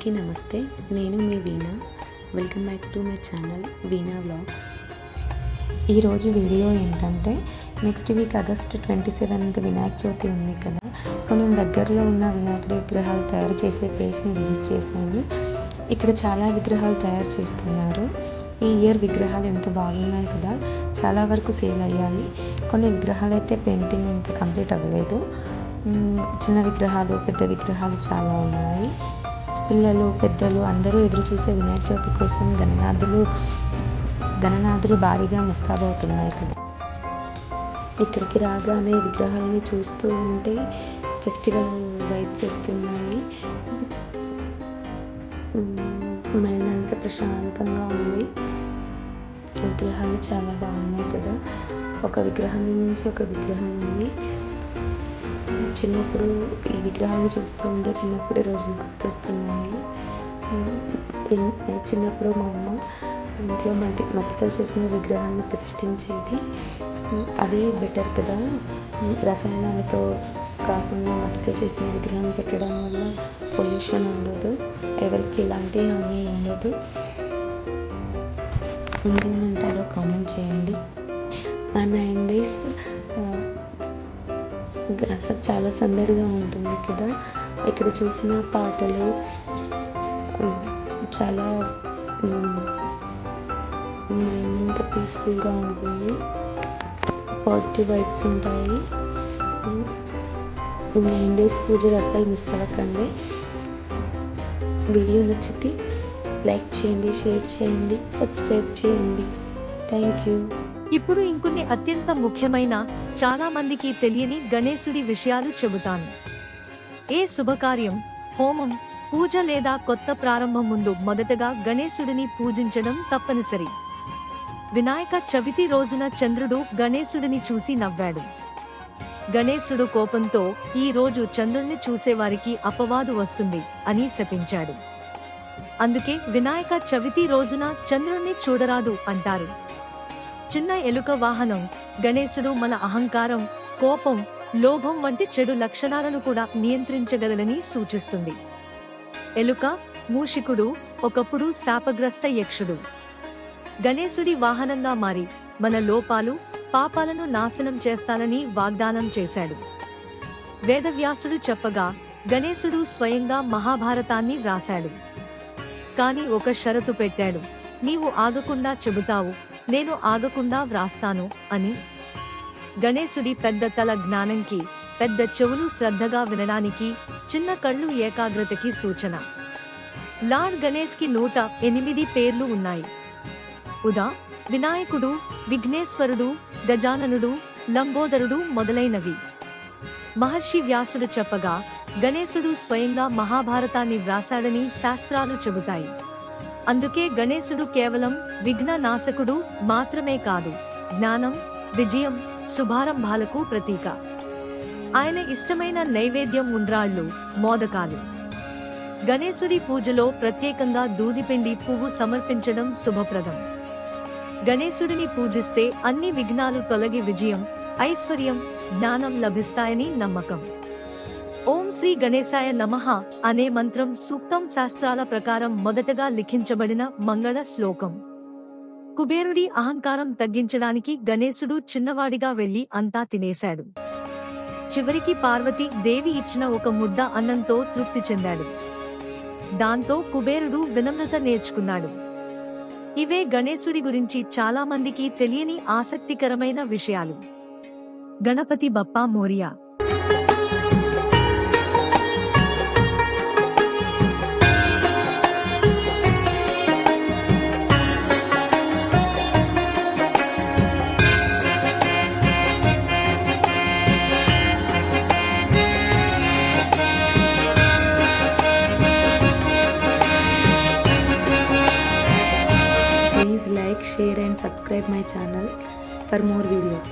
అందరికీ నమస్తే. నేను మీ Veena. Welcome back to my channel Veena vlogs ఈరోజు వీడియో ఏంటంటే next week August twenty seventh Vinayaka Chavithi ఉంది కదా. సో నేను దగ్గరలో ఉన్న వినాయకుడి విగ్రహాలు తయారు చేసే ప్లేస్ని విజిట్ చేశాను. ఇక్కడ చాలా విగ్రహాలు తయారు చేస్తున్నారు. ఈ ఇయర్ విగ్రహాలు ఎంత బాగున్నాయి కదా చాలా వరకు సేల్ అయ్యాయి. కొన్ని విగ్రహాలు అయితే పెయింటింగ్ ఇంకా కంప్లీట్ అవ్వలేదు. చిన్న విగ్రహాలు పెద్ద విగ్రహాలు చాలా ఉన్నాయి. పిల్లలు పెద్దలు అందరూ ఎదురు చూసే వినాయక చవితి కోసం గణనాథులు గణనాథులు భారీగా ముస్తాబవుతున్నాయి ఇక్కడ. ఇక్కడికి రాగానే విగ్రహాలని చూస్తూ ఉంటే ఫెస్టివల్ వైబ్స్ వస్తున్నాయి. మైండ్ అంతా ప్రశాంతంగా ఉంది. విగ్రహాలు చాలా బాగున్నాయి కదా. ఒక విగ్రహం నుంచి ఒక విగ్రహం ఉంది. చిన్నప్పుడు ఈ విగ్రహాన్ని చూస్తూ ఉంటే చిన్నప్పుడు రోజులు గుర్తొస్తున్నాయి. చిన్నప్పుడు మా అమ్మ ఇంట్లో మట్టి మట్టితో చేసిన విగ్రహాన్ని ప్రతిష్ఠించేది. అది బెటర్ కదా. రసాయనాలతో కాకుండా మట్టితో చేసిన విగ్రహం పెట్టడం వల్ల పొల్యూషన్ ఉండదు. ఎవరికి ఎలాంటి హాని ఉండదు. ఇంకేమంటారో కామెంట్ చేయండి. ఆ నైన్ డేస్ అసలు చాలా సందడిగా ఉంటుంది కదా. ఇక్కడ చూసిన పాటలు చాలా మైండ్ పీస్ఫుల్గా ఉంటుంది పాజిటివ్ వైబ్స్ ఉంటాయి. నైన్ డేస్ పూజలు అసలు మిస్ అవ్వకండి. వీడియో నచ్చితే లైక్ చేయండి షేర్ చేయండి సబ్స్క్రైబ్ చేయండి. థ్యాంక్ యూ ఇప్పుడు ఇంకొన్ని అత్యంత ముఖ్యమైన చాలా మందికి తెలియని గణేశుడి విషయాలు చెబుతాను. ఏ శుభకార్యం హోమం పూజ లేదా కొత్త ప్రారంభం ముందు మొదటగా గణేశుడిని పూజించడం తప్పనిసరి. వినాయక చవితి రోజున చంద్రుడు గణేశుడిని చూసి నవ్వాడు. గణేశుడు కోపంతో ఈ రోజు చంద్రుణ్ణి చూసేవారికి అపవాదు వస్తుంది అని శపించాడు. అందుకే వినాయక చవితి రోజున చంద్రుణ్ణి చూడరాదు అంటారు. చిన్న ఎలుక వాహనం గణేశుడు మన అహంకారం కోపం లోభం వంటి చెడు లక్షణాలను కూడా నియంత్రించగలని సూచిస్తుంది. ఎలుక మూషికుడు ఒకప్పుడు శాపగ్రస్త యక్షుడు. గణేశుడి వాహనంగా మారి మన లోపాలు పాపాలను నాశనం చేస్తానని వాగ్దానం చేశాడు. వేదవ్యాసుడు చెప్పగా గణేశుడు స్వయంగా మహాభారతాన్ని వ్రాశాడు. కాని ఒక షరతు పెట్టాడు. నీవు ఆగకుండా చెబుతావు నేను ఆగకుండా వ్రాస్తాను అని గణేశుడి పెద్ద తల జ్ఞానంకి పెద్ద చెవులు శ్రద్ధగా వినడానికి చిన్న కళ్ళు ఏకాగ్రతకి సూచన. లార్డ్ గణేష్కి నూట ఎనిమిది పేర్లు ఉన్నాయి. ఉదా వినాయకుడు విఘ్నేశ్వరుడు గజాననుడు లంబోదరుడు మొదలైనవి. మహర్షి వ్యాసుడు చెప్పగా గణేశుడు స్వయంగా మహాభారతాన్ని వ్రాసాడని శాస్త్రాలు చెబుతాయి. అందుకే గణేశుడు కేవలం విఘ్న నాశకుడు మాత్రమే కాదు జ్ఞానం విజయం శుభారంభాలకు ప్రతీక. ఆయన ఇష్టమైన నైవేద్యం ఉండ్రాళ్ళు మోదకాలు. గణేశుడి పూజలో ప్రత్యేకంగా దూదిపిండి పువ్వు సమర్పించడం శుభప్రదం. గణేశుడిని పూజిస్తే అన్ని విఘ్నాలు తొలగి విజయం ఐశ్వర్యం జ్ఞానం లభిస్తాయని నమ్మకం. శ్రీ గణేశాయ నమః అనే మంత్రం సూక్తం శాస్త్రాల ప్రకారం మొదటగా లిఖించబడిన మంగళ శ్లోకం. కుబేరుడి అహంకారం తగ్గించడానికి గణేశుడు చిన్నవాడిగా వెళ్ళి అంతా తినేశాడు. చివరికి పార్వతి దేవి ఇచ్చిన ఒక ముద్ద అన్నంతో తృప్తి చెందాడు. దాంతో కుబేరుడు వినమ్రత నేర్చుకున్నాడు. ఇవే గణేశుడి గురించి చాలా మందికి తెలియని ఆసక్తికరమైన విషయాలు. Ganapati Bappa Morya. And subscribe my channel for more videos